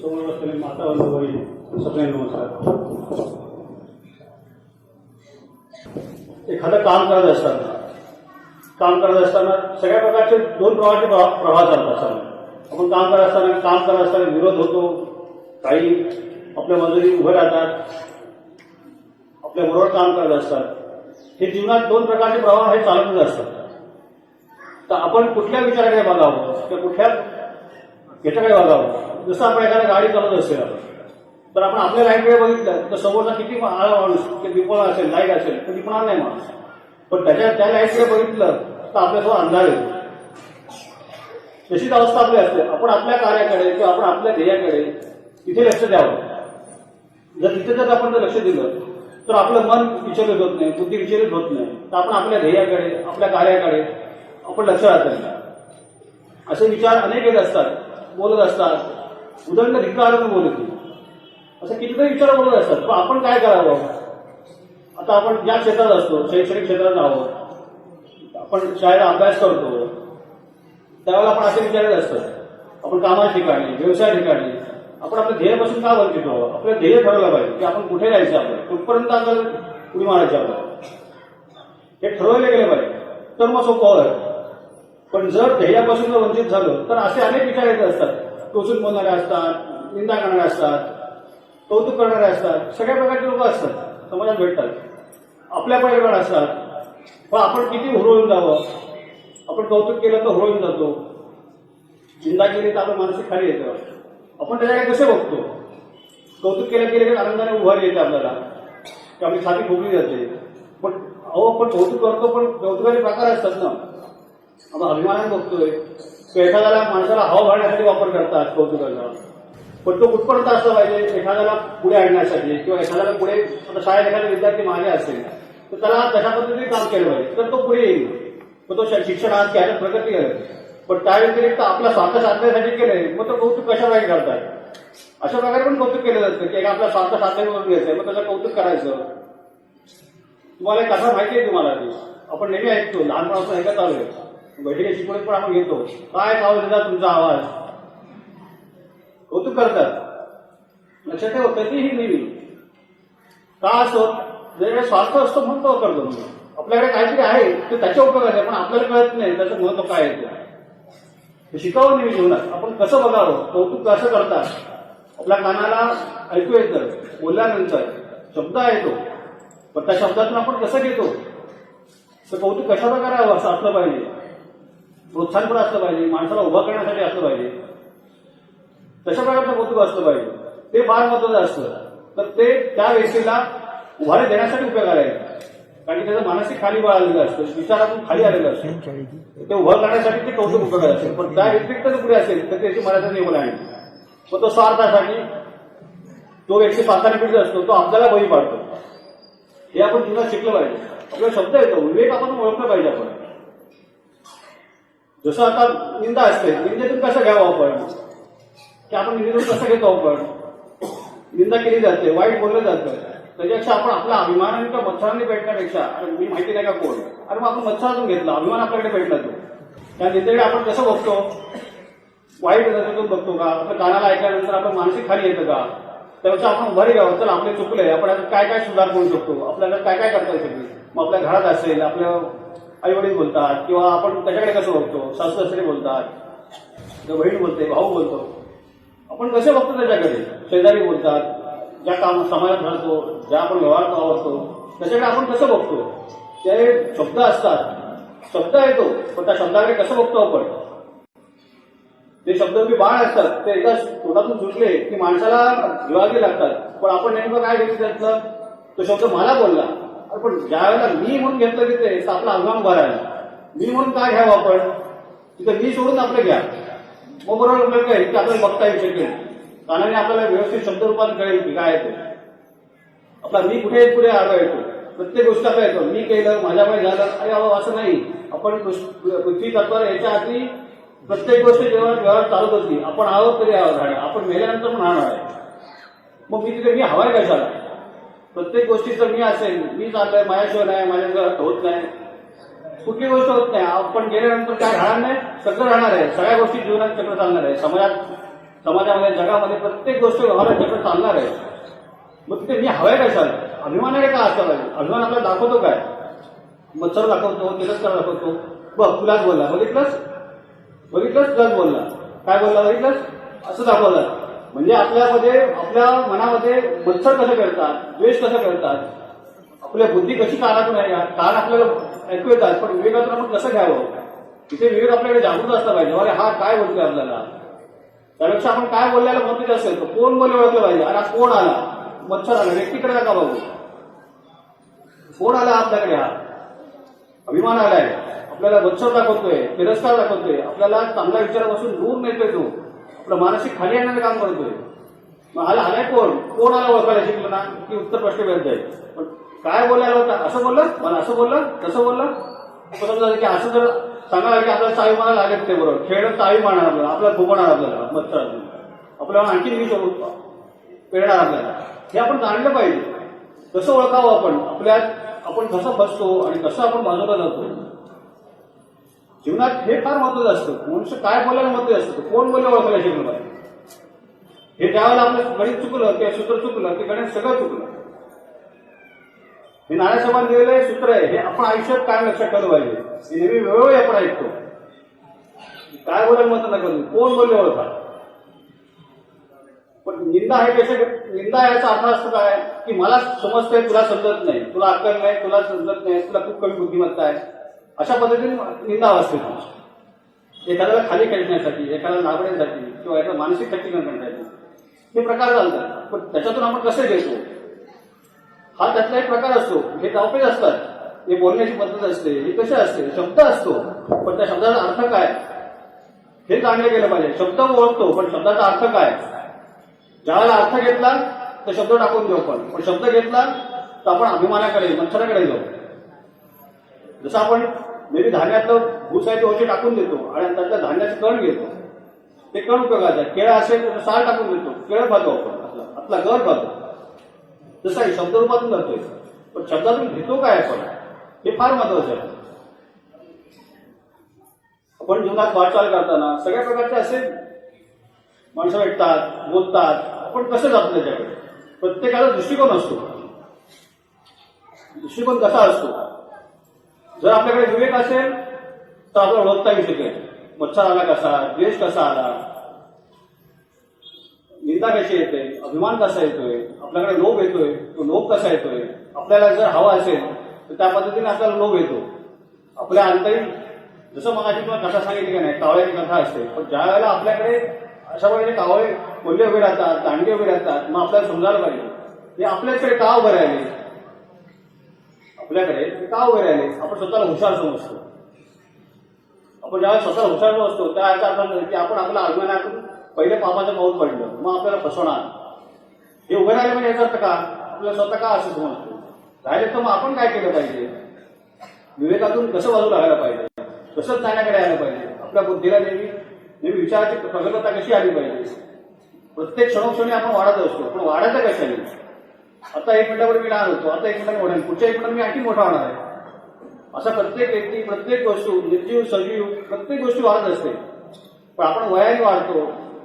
समोर माता बंधूवरील सगळे नमस्कार. एखादं काम करत असताना काम करत असताना सगळ्या प्रकारचे दोन प्रकारचे प्रवाह प्रवाह चालतात असताना. आपण काम करत असताना काम करत असताना विरोध होतो काही आपल्या मजुरी उभे राहतात आपल्या बरोबर काम करत असतात. हे जीवनात दोन प्रकारचे प्रवाह हे चालतच असतात. तर आपण कुठल्या विचाराकडे बघावं किंवा कुठल्या याच्याकडे बघावं? जसं आपण एखाद्या गाडी चालवत असेल तर आपण आपल्या लाईटकडे बघितलं तर समोरचा किती आळा माणूस की दिपळा असेल लाइट असेल तर दिपणार नाही माणूस. पण त्याच्या त्या लाईटकडे बघितलं तर आपल्यासोबत अंधार येतो. तशीच अवस्था आपली असते. आपण आपल्या कार्याकडे किंवा आपण आपल्या ध्येयाकडे तिथे लक्ष द्यावं. जर तिथे जर आपण जर लक्ष दिलं तर आपलं मन विचलित होत नाही बुद्धी विचलित होत नाही. तर आपण आपल्या ध्येयाकडे आपल्या कार्याकडे आपण लक्ष राहत असे विचार अनेक येत असतात बोलत असतात. उदंड धिक्कारून बोलत. नाही असं कितीतरी विचार बोलत असतात. पण आपण काय करावं? आता आपण ज्या क्षेत्रात असतो शैक्षणिक क्षेत्रात आहोत आपण शाळेत अभ्यास करतो. त्यावेळेला आपण असे विचारत असतात. आपण कामाच्या ठिकाणी व्यवसाय ठिकाणी आपण आपल्या ध्येयापासून का वंचित व्हावं आपलं ध्येय ठरवलं पाहिजे की आपण कुठे जायचं आपलं? कुठपर्यंत आपल्याला उडी मारायची आपल्याला? हे ठरवले गेले पाहिजे. तर मग सोपं पण जर ध्येयापासून जर वंचित झालं तर असे अनेक विचार येत असतात. टोचून बोलणारे असतात निंदा करणारे असतात कौतुक करणारे असतात. सगळ्या प्रकारचे लोक असतात. समाजात भेटतात. आपल्या परिवार असतात. पण आपण किती हुरळून जावं? आपण कौतुक केलं तर हुरळून जातो. निंदा केली तर आपलं मानसिक खाली येतं. आपण त्याच्याकडे कसे बघतो? कौतुक केलं केलं की आनंदाने उभारी येते आपल्याला. की आपली छाती फुगली जाते. पण अहो आपण कौतुक करतो पण कौतुकाचे प्रकार असतात ना. आपण अभिमानाने बघतोय. एखाद्याला माणसाला हाव घालण्यासाठी वापर करतात कौतुकाचा पण तो कुठपर्यंत असला पाहिजे एखाद्याला पुढे आणण्यासाठी किंवा एखाद्याला पुढे आता शाळेत एखादा विद्यार्थी मागे असेल तर त्याला तशा पद्धतीने काम केलं पाहिजे तर तो पुढे येईल. मग तो श- शिक्षणात घ्यायला प्रगती करेल पण त्या व्यतिरिक्त आपला स्वार्थ साधण्यासाठी केलंय मग तो कौतुक कशासाठी करतात अशा प्रकारे पण कौतुक केलं जातं की आपला स्वार्थ साधण्यासाठी घ्यायचंय मग त्याचं कौतुक करायचं. तुम्हाला एक कथा माहिती आहे तुम्हाला ते आपण नेहमी ऐकतो लहानपणापासून ऐकत आलोय. बैठकीच्या शिकवणीत पण आपण घेतो. काय आवाज देतात तुमचा आवाज? कौतुक करतात. लक्षात ठेवा कधीही नेहमी का असो? जर स्वार्थ असतो म्हणून तो करतो आपल्याकडे काहीतरी आहे ते त्याच्या उपयोगाचे पण आपल्याला कळत नाही त्याचं महत्त्व काय आहे ते. शिकावं नेहमी जीवनात आपण कसं बघावं? कौतुक कसं करतात? आपल्या कानाला ऐकू येतं बोलल्यानंतर शब्द येतो. पण त्या शब्दातून आपण कसं घेतो? तर कौतुक कशा प्रकारे हवं? असं असलं पाहिजे. प्रोत्साहन पण असलं पाहिजे माणसाला उभा करण्यासाठी असलं पाहिजे. तशा प्रकारचं कौतुक असलं पाहिजे. ते फार महत्वाचं असतं. तर ते त्या व्यक्तीला उभारी देण्यासाठी उपयोग येतं. कारण की त्याचं मानसिक खाली बळ आलेलं असतं विचारातून खाली आलेलं असतं. ते उभं करण्यासाठी ते कौतुक उपयोग असेल पण त्या व्यतिरिक्त जर पुढे असेल तर त्याची मर्यादा नियमन आहे. मग तो स्वार्थासाठी तो व्यक्ती पाताने पिढीत असतो तो आपल्याला बळी पाडतो. हे आपण जीवनात शिकलं पाहिजे. आपला शब्द येतो. विवेक आपण ओळखलं पाहिजे आपण. जसं आता निंदा असते निंदेतून कसं घ्यावं आपण? की आपण निंदेतून कसं घेतो आपण? निंदा केली जाते वाईट बोललं जातं. त्याच्यापेक्षा आपण आपल्या अभिमानाने किंवा मच्छरांनी भेटण्यापेक्षा अरे मी माहिती नाही का कोण? अरे मग आपण मच्छरातून घेतला अभिमान आपल्याकडे भेटला तो. त्या निंदेकडे आपण कसं बघतो? वाईट नजरेतून बघतो का? आपल्या कानाला ऐकल्यानंतर आपण मानसिक खाली येतं का? त्यापेक्षा आपण उभारी घ्यावं चला आपले चुकले आपण आता काय काय सुधार करू शकतो? आपल्याला काय काय करता येईल? मग आपल्या घरात असेल आपल्या आई वडील बोलतात किंवा आपण त्याच्याकडे कसं बघतो? सासू सासरे बोलतात बहीण बोलते भाऊ बोलतो. आपण कसे बघतो त्याच्याकडे? शेजारी बोलतात ज्या काम समाजात राहतो ज्या आपण व्यवहार आवडतो त्याच्याकडे आपण कसं बघतो? ते शब्द असतात. शब्द येतो पण त्या शब्दाकडे कसं बघतो आपण? ते शब्द मी बाळ असतात. ते एकदा तोंडातून सुटले की माणसाला विवागे लागतात. पण आपण नेमकं काय घेतलं त्यातलं? तो शब्द मला बोलला. पण ज्या वेळेला मी म्हणून घेतलं तिथे ते आपला अभिमान भरायला मी म्हणून काय घ्यावं आपण? तिथं मी सोडून आपलं घ्या. मग बरोबर आपल्याला कळेल की आपल्याला बघता येऊ शकेल. कानाने आपल्याला व्यवस्थित शब्दरूपात कळेल की काय येते आपला मी कुठे पुढे आडवा येतो? प्रत्येक गोष्ट काय येतो. मी केलं माझ्यामुळे झालं. अरे अहो असं नाही. आपण पृथ्वी तत्वावर याच्या आधी प्रत्येक गोष्ट जेव्हा व्यवहार चालत होती आपण आहोत तरी आहोत आपण मेल्यानंतर पण राहणार आहे मग मी तिथे मी हवाय कशाला? प्रत्येक गोष्टीचं मी असेल मी चाललंय माझ्याशिवाय नाही माझ्या घरात होत नाही. कुठली गोष्ट होत नाही. आपण गेल्यानंतर काय राहणार नाही? सगळं राहणार आहे. सगळ्या गोष्टी जीवनात चक्र चालणार आहे. समाजात समाजामध्ये जगामध्ये प्रत्येक गोष्ट व्यवहारात चक्र चालणार आहे. मग ते मी हवाय कशाला अभिमानाने का असला पाहिजे अभिमान आपला दाखवतो काय? मच्छर दाखवतो तिरस्कार दाखवतो. बघ तुलाच बोलला. बघितलंस? बघितलंस? तुलाच बोलला. काय बोलला? बघितलंस? असं दाखवलं. म्हणजे आपल्यामध्ये आपल्या मनामध्ये मच्छर कसं करतात द्वेष कसं करतात? आपल्या बुद्धी कशी कानातून आहे कारण आपल्याला ऐकू येतात पण विवेकातून आपण कसं घ्यावं? तिथे विवेक आपल्याकडे जागृत असला पाहिजे. अरे हा काय बोलतोय आपल्याला? त्यापेक्षा आपण काय बोलल्याला महत्त्वाचे असेल तर कोण बोल ओळखलं पाहिजे? अरे कोण आला? मच्छर आला. व्यक्तीकडे नका बघू. कोण आला आपल्याकडे हा? अभिमान आलाय. आपल्याला मच्छर दाखवतोय तिरस्कार दाखवतोय. आपल्याला चांगल्या विचारापासून दूर नेतोय तो. आपलं मानसिक खाली आणण्याचं काम करतोय. मग आला आलाय कोण? कोण आला ओळखायला? शिकलं ना की उत्तर प्रश्न व्यर्थ आहे पण काय बोलायला होता? असं बोललं? मला असं बोललं? तसं बोललं? समजा की असं जर सांगायला की आपल्याला चावी मारायला लागेल ते बरोबर. खेळ चावी मारणार आपल्याला. आपला फुकणार आपल्याला. मच्छर आपल्याला आणखी विष पेरणार आपल्याला. हे आपण जाणलं पाहिजे. कसं ओळखावं आपण. आपल्या आपण कसं बसतो आणि कसं आपण बाजूला जातो जीवनात हे फार महत्वाचं असतं. मनुष्य काय बोलायला महत्वाचं असतं? कोण बोलले ओळखायला शिकलं पाहिजे? हे ज्यावेळेला आपलं गणित चुकलं किंवा सूत्र चुकलं ते गणित सगळं चुकलं. हे नाण्यासमान दिलेलं हे सूत्र आहे. हे आपण आयुष्यात काय लक्षात ठेवलं पाहिजे? हे नेहमी वेळोवेळी आपण ऐकतो. काय बोलायला मत नका कोण बोलले ओळखा? पण निंदा हे कसे निंदा याचा अर्थ असतो काय? की मला समजतंय तुला समजत नाही. तुला अक्कल नाही तुला समजत नाही तुला खूप कमी बुद्धिमत्ता आहे. अशा पद्धतीने निंदा असते एखाद्याला खाली खेळण्यासाठी एखाद्याला लाभण्यासाठी किंवा एखादा मानसिक खच्चीकरण करण्यासाठी. हे प्रकार चालतात पण त्याच्यातून आपण कसे घेतो? हा त्यातला एक प्रकार असतो. हे डावपेच असतात. हे बोलण्याची पद्धत असते. हे कसे असते? शब्द असतो. पण त्या शब्दाचा अर्थ काय? हे जाणलं गेलं पाहिजे. शब्द ओळखतो पण शब्दाचा अर्थ काय? ज्यावेळेला अर्थ घेतला तर शब्द टाकून देऊ आपण. पण शब्द घेतला तर आपण अभिमानाकडे मच्छराकडे जाऊ जसं आपण नेहमी धान्यातलं भूस आहे ते औषध टाकून देतो आणि त्यातल्या धान्याचं कण घेतो. ते कण उपयोगाचं आहे. केळं असेल तर साल टाकून देतो. केळं खातो आपण. आपला आपला गर खातो जसं आहे शब्द रूपातून करतोय. पण शब्दातून घेतो काय आपण? हे फार महत्वाचं आहे. आपण जीवनात वाटचाल करताना सगळ्या प्रकारचे असे माणसं भेटतात बोलतात. आपण कसं जातो त्याच्याकडे प्रत्येकाचा दृष्टिकोन असतो. दृष्टिकोन कसा असतो? जर आपल्याकडे विवेक असेल तर आपल्याला ओळखता येऊ शकेल. मच्छर आला कसा द्वेष कसा आला? निंदा कशी येते? अभिमान कसा येतोय? आपल्याकडे लोभ येतोय तो लोभ कसा येतोय? आपल्याला जर हवा असेल तर त्या पद्धतीने आपल्याला लोभ येतो. आपल्या अंतरी जसं मगाशी तुम्हाला कथा सांगितली का नाही कावळ्याची कथा असते. पण ज्या वेळेला आपल्याकडे अशा प्रकारे कावळे कोल्हे उभे राहतात दांडगे उभे राहतात मग आपल्याला समजायला पाहिजे. हे आपल्याकडे का उभे राहिले? आपल्याकडे ते का वगैरे राहिले आपण स्वतःला हुशार समजतो. आपण ज्यावेळेस स्वतःला हुशार समजतो त्या याचा अर्थ नाही की आपण आपल्या अभिमानातून पहिले पापाचं पाऊल पडलं मग आपल्याला फसवणार हे उभे राहिले म्हणजे याचा अर्थ का आपल्याला स्वतः का असं समजतो? राहिले तर मग आपण काय केलं पाहिजे? विवेकातून कसं बाजू लागायला पाहिजे? कसं ज्ञानाकडे यायला पाहिजे? आपल्या बुद्धीला नेहमी नेहमी विचाराची प्रगल्भता कशी आली पाहिजे? प्रत्येक क्षणोक्षणी आपण वाढत असतो पण वाढायचं कशाने? आता एक मिनिटावर मी लहान होतो आता एक मिनिटावर वाढेल पुढच्या एक मिनिटात मी आणखी मोठा होणार आहे. असा प्रत्येक व्यक्ती प्रत्येक गोष्ट निर्जीव सजीव प्रत्येक गोष्टी वाढत असते. पण आपण वयाने वाढतो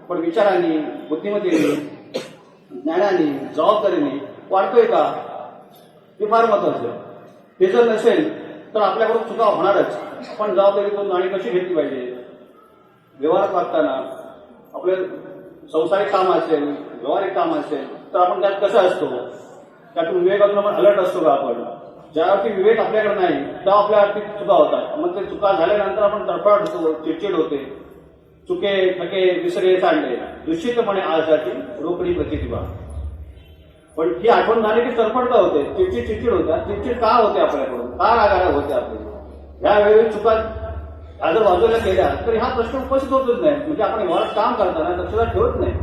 पण विचारांनी बुद्धिमत्तेने ज्ञानाने जबाबदारीने वाढतोय का? हे फार महत्वाचं हे ते जर नसेल तर आपल्याकडून चुका होणारच. आपण जबाबदारीतून गाणी कशी घेतली पाहिजे? व्यवहारात वागताना आपले संसारिक काम असेल व्यवहारिक काम असेल तर आपण त्यात कसं असतो? त्यातून विवेकातून आपण अलर्ट असतो का आपण? ज्यावरती विवेक आपल्याकडे नाही तेव्हा आपल्या आर्थिक चुका होतात. मग ते चुका झाल्यानंतर आपण तडफड होतो चिडचिड होते. चुके थके विसरे सांडले निश्चितपणे आजसाठी रोकडी प्रतिभा. पण ही आठवण झाली की तरफडता होते. चिडचिड चिडचिड होत्या चिडचिड का होते आपल्याकडून? का रागारा होते आपले? ह्या वेळी चुका ह्या बाजूला केल्या तर हा प्रश्न उपस्थित होतच नाही. म्हणजे आपण व्यवहारात काम करताना दक्षता ठेवत नाही.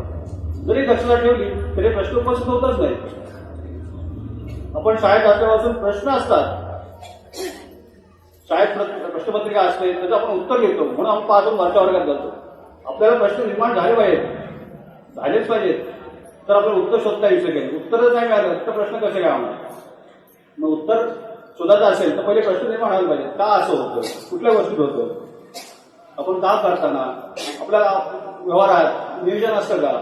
जरी दक्षता ठेवली तरी प्रश्न उपस्थित होतच नाही. आपण शाळेत असल्यापासून प्रश्न असतात. शाळेत प्रश्नपत्रिका असते त्याचं आपण उत्तर घेतो म्हणून आपण पाहतो वरच्या वर्गात जातो आपल्याला प्रश्न निर्माण झाले पाहिजेत. झालेच पाहिजेत. तर आपल्याला उत्तर शोधता येऊ शकेल. उत्तर नाही मिळालं तर प्रश्न कसे काय होणार? मग उत्तर शोधायचं असेल तर पहिले प्रश्न निर्माण व्हायला पाहिजे. का असं होतं? कुठल्या गोष्टीत होतं? आपण काम करताना? आपल्याला व्यवहारात नियोजन असतं का?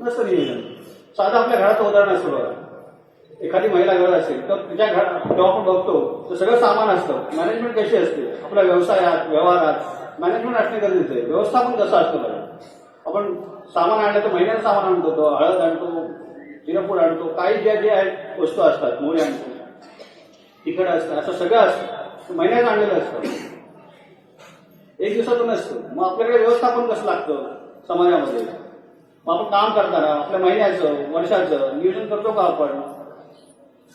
नसतं नियोजन. साधं आपल्या घरात उदाहरण असतं बघा. एखादी महिला घर असेल तर तिच्या घर जेव्हा आपण बघतो तर सगळं सामान असतं. मॅनेजमेंट कशी असते? आपल्या व्यवसायात व्यवहारात मॅनेजमेंट असणे गरजेचं आहे. व्यवस्थापन कसं असतं बरं? आपण सामान आणलं तर महिन्याचं सामान आणतो तो हळद आणतो जिरपूड आणतो काही ज्या ज्या आहेत वस्तू असतात मोरी आणतो. तिखट असतं असं सगळं असतं. महिन्यात आणलेलं असतं. एक दिवसातून नसतं. मग आपल्याकडे व्यवस्थापन कसं लागतं समाजामध्ये? मग आपण काम करताना आपल्या महिन्याचं वर्षाचं नियोजन करतो का आपण?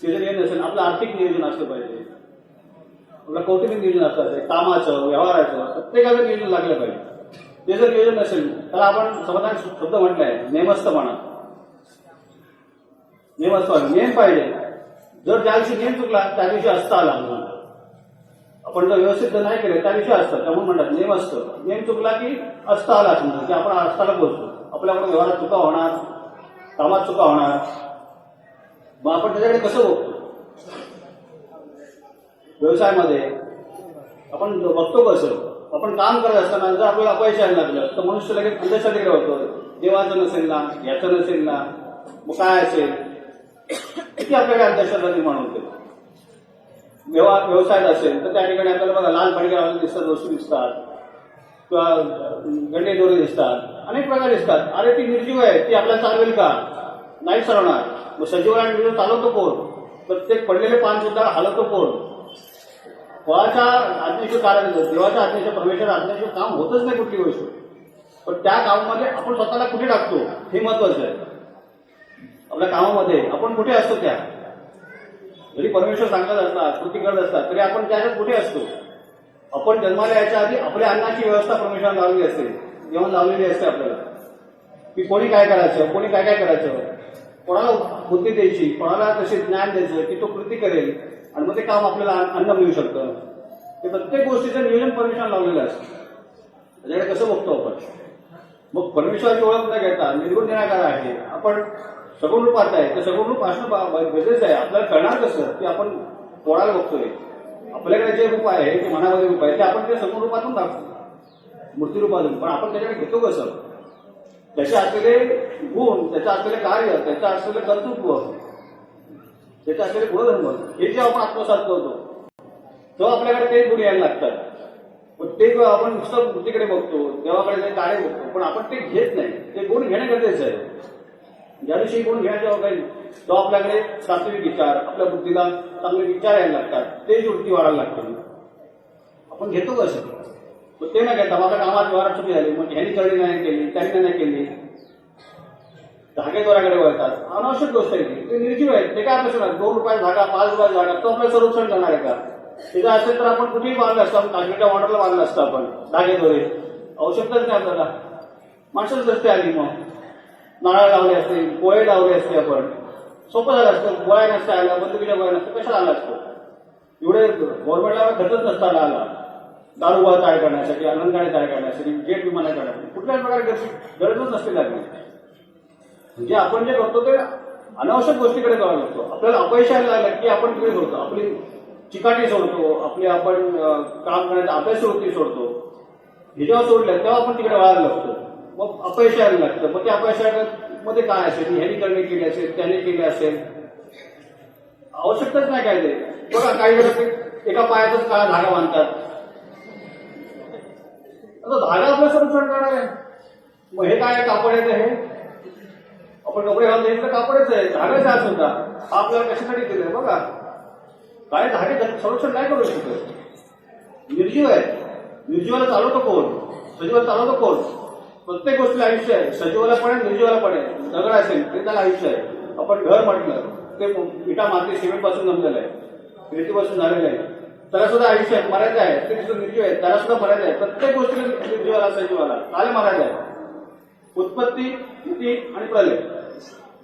सिझरियन नसेल आपलं आर्थिक नियोजन असलं पाहिजे. आपलं कौटुंबिक नियोजन असलं पाहिजे कामाचं व्यवहाराचं प्रत्येकाचं नियोजन लागलं पाहिजे. ते जर नियोजन नसेल तर आपण समाधान शब्द म्हटलाय नेमस्तपणा नेमस्तपणा नेम पाहिजे. जर ज्या दिवशी नेम चुकला त्या दिवशी असता आला म्हणून आपण जर व्यवस्थित जर नाही केलं त्या दिवशी असतं त्यामुळे म्हणतात नेम असतं नेम चुकला की असता आला समजा की आपण असताला बोलतो. आपल्याकडे व्यवहारात चुका होणार कामात चुका होणार. मग आपण त्याच्याकडे कसं बघतो व्यवसायामध्ये आपण बघतो कसं? आपण काम करत असताना जर आपल्याला अपयश यायला लागलं तर मनुष्य लगेच अंधश्रद्धेकडे होतो देवाचं नसेल ना याचं नसेल ना मग काय असेल? किती आपल्याकडे अंधश्रद्धा निर्माण होते? व्यवहार व्यवसायात असेल तर त्या ठिकाणी आपल्याला बघा लाल फडक्या दिसतात वस्तू दिसतात. किंवा गंडे दोरे दिसतात. अनेक प्रकार दिसतात. अरे ती निर्जीव आहे ती आपल्याला चालवेल का? नाही सरणार मग सजीवाला निर्जीव चालवतो कोण? प्रत्येक पडलेले पान सुद्धा हलवतो कोण? फळाच्या आज्ञेचं कारण देवाच्या आज्ञेचं परमेश्वर आज्ञेचं काम होतच नाही कुठली गोष्ट. पण त्या कामामध्ये आपण स्वतःला कुठे टाकतो? हे महत्वाचं आहे. आपल्या कामामध्ये आपण कुठे असतो त्या? जरी परमेश्वर सांगत असतात कृती करत असतात तरी आपण त्याच्यात कुठे असतो? आपण जन्माला यायच्या आधी आपल्या अन्नाची व्यवस्था परमेश्वराने लावली असते जेवण लावलेली असते आपल्याला. की कोणी काय करायचं? कोणी काय काय करायचं? कोणाला बुद्धी द्यायची कोणाला कसे ज्ञान द्यायचं की तो कृती करेल. आणि मग ते काम आपल्याला अन्न मिळू शकतं. ते प्रत्येक गोष्टीचं नियोजन परमेश्वर लावलेलं असतं त्याच्याकडे कसं बघतो आपण? मग परमेश्वराची ओळख न घेता निर्गुण निराकार आहे. आपण सगुण रूपात आहे तर सगुण रूप असणं गरजेचं आहे. आपल्याला कळणार कसं? की आपण कोणाला बघतोय? आपल्याकडे जे रूप आहे ते मनामध्ये रूप आहे ते आपण ते सगुण रूपातून दाखवतो मूर्ती रूपातून. पण आपण त्याच्याकडे घेतो कसं? त्याचे असलेले गुण त्याचं असलेले कार्य त्याचं असलेलं कर्तृत्व त्याचे असलेले गुणधर्म हे जे आपण आत्मसात करतो तेव्हा आपल्याकडे ते गुण यायला लागतात. पण ते आपण नुसतं मूर्तीकडे बघतो देवाकडे ते कार्य बघतो पण आपण ते घेत नाही. ते गुण घेणं गरजेचं आहे. ज्या दिवशी गुण घेण्याच्या काही तो आपल्याकडे सात्विक विचार आपल्या बुद्धीला चांगले विचार यायला लागतात. ते वृत्ती वाढायला लागते आपण घेतो कसं? मग ते नाही घेता माझा कामात व्यवहार चुकी झाली. मग ह्यानी चढणी नाही केली त्यांनी नाही केली. धागेद्वाराकडे वळतात. अनावश्यक गोष्ट आहे ती. ते निर्जीव आहेत. ते काय प्रश्न दोन रुपयाचा धागा पाच रुपयाचा धागा तो आपलं संरक्षण करणार आहे का? तिथं असेल तर आपण कुठेही बांधलं असतो. आपण काश्मीरच्या वॉटरला बांधलं असतं आपण. धागेद्वारे आवश्यकताच नाही आपल्याला माणसंच रस्ते आली मग. नारळ लावले असते पोळे लावले असते आपण. सोपं झालं असतं. गोळ्या नसत्या आल्या बंदुकीच्या गोळ्या नसतं कशाला आला असतो? एवढे गव्हर्नमेंटला खर्चच नसताना आला. दारुबा तयार करण्यासाठी अलंकारे तयार करण्यासाठी जेट विमाने करण्यासाठी कुठल्याच प्रकारे गरजच नसते लागली म्हणजे आपण जे करतो ते अनावश्यक गोष्टीकडे करावं लागतो. आपल्याला अपयश यायला लागलं की आपण तिकडे सोडतो. आपली चिकाटी सोडतो आपली आपण काम करण्याची अभ्यास सोडतो. हे जेव्हा सोडलं तेव्हा आपण तिकडे वळायला लागतो. मग अपयश यायला लागतं. मग ते अपयशामध्ये काय असेल? ह्यानी करणे केले असेल त्याने केले असेल? आवश्यकताच नाही काय ते. बघा काही एका पायाचाच काळा धागा बांधतात. आता धागा आपलं संरक्षण करणार आहे. मग हे काय कापड आहे ते? हे आपण कपडे घालतो तर कापडच आहे. धागाच आहे सुद्धा. हा आपल्याला कशासाठी केलंय बघा? काय धागे संरक्षण नाही करू शकत? निर्जीव आहे. निर्जीवाला चालवतो कोण? सजीवाला चालवतो कोण? प्रत्येक गोष्टीला आयुष्य आहे. सजीवाला पण आहे निर्जीवाला पण आहे. दगड असेल ते त्याला आयुष्य आहे. आपण घर म्हटलं ते विटा माती सिमेंटपासून जमलेलं आहे. रेतीपासून झालेलं आहे. त्याला सुद्धा आयुष्य आहे. मर्यादा आहे. ते सुद्धा निर्जीव आहे. त्याला सुद्धा मर्यादा आहे. प्रत्येक गोष्टीला निर्जीवाला सजीवाला काय मर्यादा आहे. उत्पत्ती स्थिती आणि प्रलय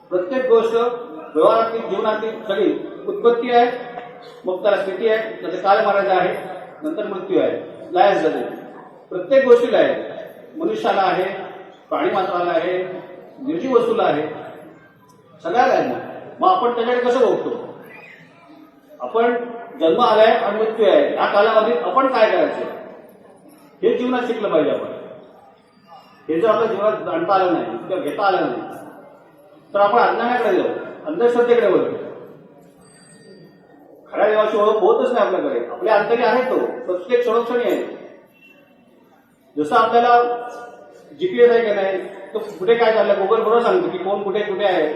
प्रत्येक गोष्ट व्यवहारातील जीवनातील सगळी उत्पत्ती आहे मग त्याला स्थिती आहे. त्याचं काल मर्यादा आहे नंतर मृत्यू आहे. लयास झाले प्रत्येक गोष्टीला आहे. मनुष्याला आहे प्राणी मात्राला आहे निर्जीव वस्तूला आहे. सगळ्याला आहे ना? मग आपण त्याच्याकडे कसं बघतो? आपण जन्म आलाय आणि मृत्यू आहे. या कालावधीत आपण काय करायचं? हे जीवनात शिकलं पाहिजे आपण. हे जर आपल्या जीवनात जाणता आलं नाही किंवा घेता आलं नाही तर आपण अज्ञानाकडे जाऊ अंधश्रद्धेकडे वळू. खऱ्या देवाची ओळख होतच नाही आपल्याकडे. आपल्या अंतरी आहे तो. प्रत्येक संरक्षणी आहे जसं आपल्याला जीपीएस आहे का नाही तो कुठे काय चाललंय गुगल बरोबर सांगतो की कोण कुठे कुठे आहे.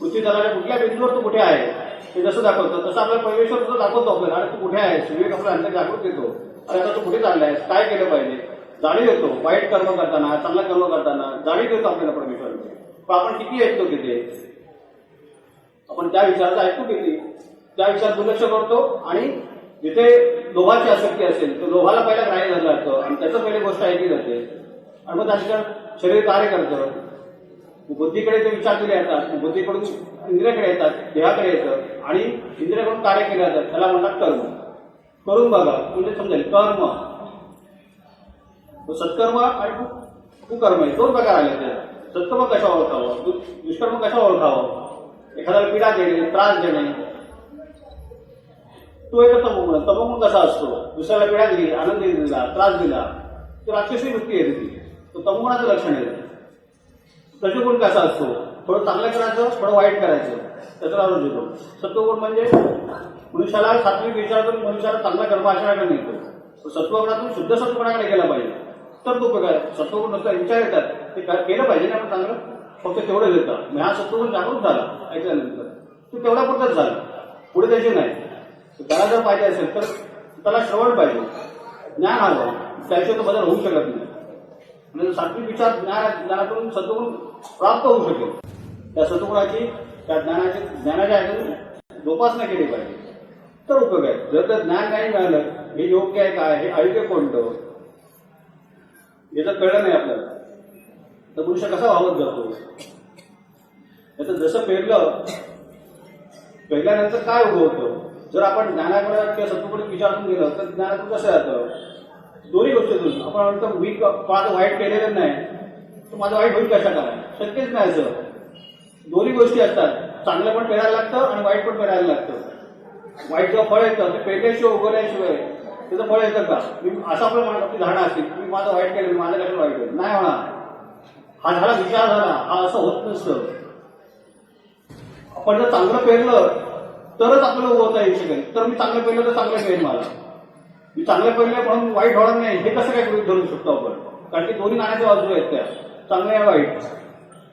पृथ्वी दलाच्या कुठल्या बिंदूवर तो कुठे आहे? ते जसं दाखवतं तसं आपल्याला परमेश्वर तसं दाखवतो आपल्याला. अरे तू कुठे आहे विवेक आपल्या अंतर जागृत देतो अरे आता तू कुठे चाललाय? काय केलं पाहिजे? जाणीव येतो. वाईट कर्म करताना चांगला कर्म करताना जाणीव येतो आपल्याला परमेश्वर पण आपण किती ऐकतो तिथे आपण त्या विचाराचा ऐकतो किती त्या विचार दुर्लक्ष करतो आणि जिथे लोभाची आसक्ती असेल तर लोभाला पहिला ग्राह्य झालं जातं. आणि त्याचं पहिले गोष्ट ऐकली जाते. आणि मग त्या शरीर कार्य करतं. बुद्धीकडे ते विचार केले जातात बुद्धीकडून इंद्रियाकडे येतात देहाकडे येतं आणि इंद्रियाकडून कार्य केले जातात. त्याला म्हणतात कर्म. करून बघा म्हणजे समजेल कर्म. तो सत्कर्म आणि कुकर्म आहे दोन प्रकार आले त्याला सत्कर्म कशा ओळखावं? दुष्कर्म कशा ओळखावं? एखाद्याला पीडा देणे त्रास देणे. तो एक तमोगुण तमोगुण कसा असतो? दुसऱ्याला पीडा दिली आनंद दिला त्रास दिला तर राक्षसी वृत्ती येते ती तो तमोगुणाचं लक्षण येतं सत्वगुण कसा असतो? थोडं चांगलं करायचं थोडं वाईट करायचं. त्याचा आरोप देतो. सत्वगुण म्हणजे मनुष्याला सात्विक विचारातून मनुष्याला चांगला कर्म आचरणाकडे सत्वगुणातून शुद्ध सत्वगुणाकडे गेला पाहिजे. तर तो प्रकार सत्वगुण नसता विचार येतात. ते केलं पाहिजे ना आपण चांगलं? फक्त तेवढं घेतात. मग हा सत्वगुण जागृत झाला ऐकल्यानंतर. तो तेवढा पुरताच झाला. पुढे त्याची नाही. त्याला जर पाहिजे असेल तर त्याला श्रवण पाहिजे. ज्ञान हवं त्याशिवाय तो बदल होऊ शकत नाही. म्हणजे सात्विक विचार ज्ञान ज्ञानातून सत्वगुण प्राप्त होऊ शकेल. त्या सद्गुणाची त्या ज्ञानाची ज्ञानाच्या ह्याच्यातून जोपासना केली पाहिजे. तर उपयोग आहे. जर तर ज्ञान नाही मिळालं हे योग्य आहे काय? हे अयोग्य कोणतं? हे तर कळलं नाही आपल्याला. तर मनुष्य कसा वावत जातो? याचं जसं पेरलं पेरल्यानंतर काय होतं? जर आपण ज्ञानाकडे किंवा सत्वकडे विचारून गेलं तर ज्ञानातून कसं जातं? दोन्ही गोष्टीतून. आपण म्हणतो मी क- माझं वाईट केलेलं नाही तर माझं वाईट होईल कशा काय शक्यच नाही असं. दोन्ही गोष्टी असतात. चांगलं पण पेरायला लागतं आणि वाईट पण पेरायला लागतं. वाईट जेव्हा फळ येतं ते पेरल्याशिवाय उगवल्याशिवाय त्याचं फळ येतं का? मी असं आपलं म्हणतो की झाडं असतील मी माझं वाईट केलं माझं कसं वाईट होईल? नाही होणार. हा झाला विचार झाला हा असं होत नसतं. आपण जर चांगलं पेरलं तरच आपल्याला उगवता येऊ शकेल. तर मी चांगलं पेरलं तर चांगलं पेरेल मला. मी चांगलं पहिले म्हणून वाईट होणार नाही. हे कसं काय गृहित धरू शकतो आपण? कारण की दोन्ही नाण्याच्या बाजू आहेत त्या. चांगल्या वाईट.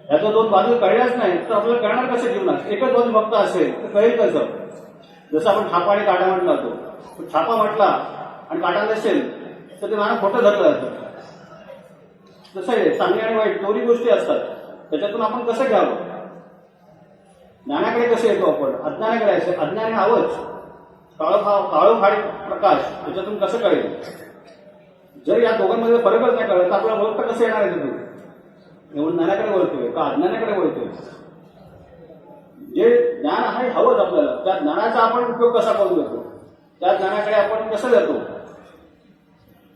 ह्याच्या दोन बाजू कळल्याच नाही. तर आपल्याला कळणार कसं जीवनात? एकच बाजू फक्त असेल तर कळेल कसं? जसं आपण छापा आणि काटा म्हटला तो. तो छापा म्हटला आणि काटा नसेल तर ते नाणं खोटं धरलं जातं. तसं आहे चांगली आणि वाईट दोन्ही गोष्टी असतात. त्याच्यातून आपण कसं घ्यावं? ज्ञानाकडे कसं येतो आपण? अज्ञानाकडे असेल अज्ञान हे हवंच. काळो हा काळो प्रकाश त्याच्यातून कसं कळेल? जर या दोघांमध्ये फरकच नाही कळत तर आपल्याला ओळखता कसं येणार आहे तिथून? ज्ञानाकडे वळतोय का? अज्ञानाकडे वळतोय? जे ज्ञान आहे हवंच आपल्याला. त्या ज्ञानाचा आपण उपयोग कसा करून घेतो त्या ज्ञानाकडे आपण कसं जातो?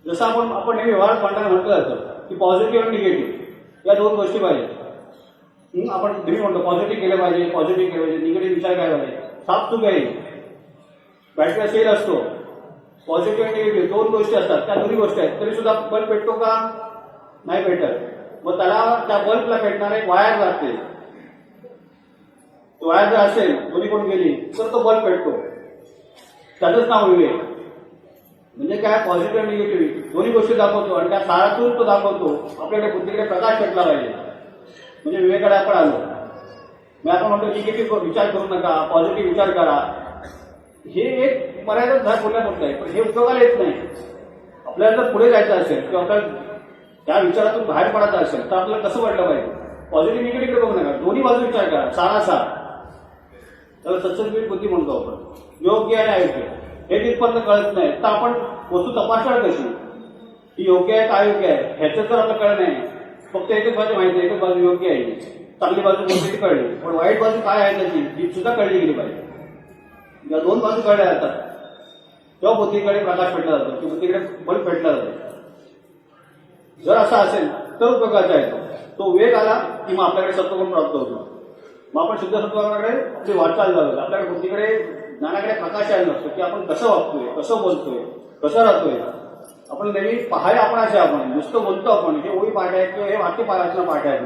जसं आपण आपण हे व्यवहार मांडताना म्हटलं जातं की पॉझिटिव्ह आणि निगेटिव्ह या दोन गोष्टी पाहिजे आपण नेहमी म्हणतो पॉझिटिव्ह केलं पाहिजे पॉझिटिव्ह केलं पाहिजे. निगेटिव्ह विचार काय पाहिजे. साफ चूक आहे बॅटरी सेल असतो. पॉझिटिव्ह आणि निगेटिव्ह दोन गोष्टी असतात. त्या दोन्ही गोष्टी आहेत. तरी सुद्धा बल्ब पेटतो का? नाही पेटत मग त्याला त्या बल्बला भेटणार एक वायर लागते तो वायर जर असेल दोन्ही कोण गेली तर तो बल्ब पेटतो त्याचंच नाव विवेक म्हणजे काय? पॉझिटिव्ह आणि निगेटिव्ह दोन्ही गोष्टी दाखवतो आणि त्या सारातून तो दाखवतो. आपल्याकडे बुद्धीकडे प्रकाश पेटला पाहिजे. म्हणजे विवेकाकडे आपण आलो. मी आपण म्हणतो निगेटिव्ह विचार करू नका. पॉझिटिव्ह विचार करा. हे एक मर्यादा झाड बोलण्यापुरतं आहे पण हे उपयोगाला येत नाही. आपल्याला जर पुढे जायचं असेल किंवा आपल्याला त्या विचारातून बाहेर पडायचं असेल तर आपल्याला कसं वाटलं पाहिजे? पॉझिटिव्ह निगेटिव्ह बघू नका. दोन्ही बाजू विचार करा. सारासार त्याला सत्संगीत बुद्धी म्हणतो आपण. योग्य आणि अयोग्य. हे तिथपर्यंत कळत नाही. तर आपण वस्तू तपासणार कशी? ही योग्य आहे का अयोग्य आहे? ह्याचं तर आपलं कळलं नाही फक्त एकच बाजू माहिती आहे एकच बाजू योग्य आहे. चांगली बाजू कोणती कळली. पण वाईट बाजू काय आहे त्याची ही सुद्धा कळली गेली पाहिजे. या दोन बाजू काढल्या जातात. तेव्हा बुद्धीकडे प्रकाश पेटला जातो की बुद्धीकडे बल पेटला जातो. जर असा असेल तर उपयोगाचा येतो तो. वेग आला की मग आपल्याकडे सत्वगुण प्राप्त होतो. मग आपण शुद्ध सत्वगुणाकडे आपली वाटचाल लागतो आपल्याकडे बुद्धीकडे ज्ञानाकडे प्रकाश यायला लागतो की आपण कसं वागतोय कसं बोलतोय कसं राहतोय. आपण नेहमी आपण असे आपण नुसतं बोलतो आपण हे ओळी पाठ आहे किंवा हे वाक्य पारायच्या पाठ आहेत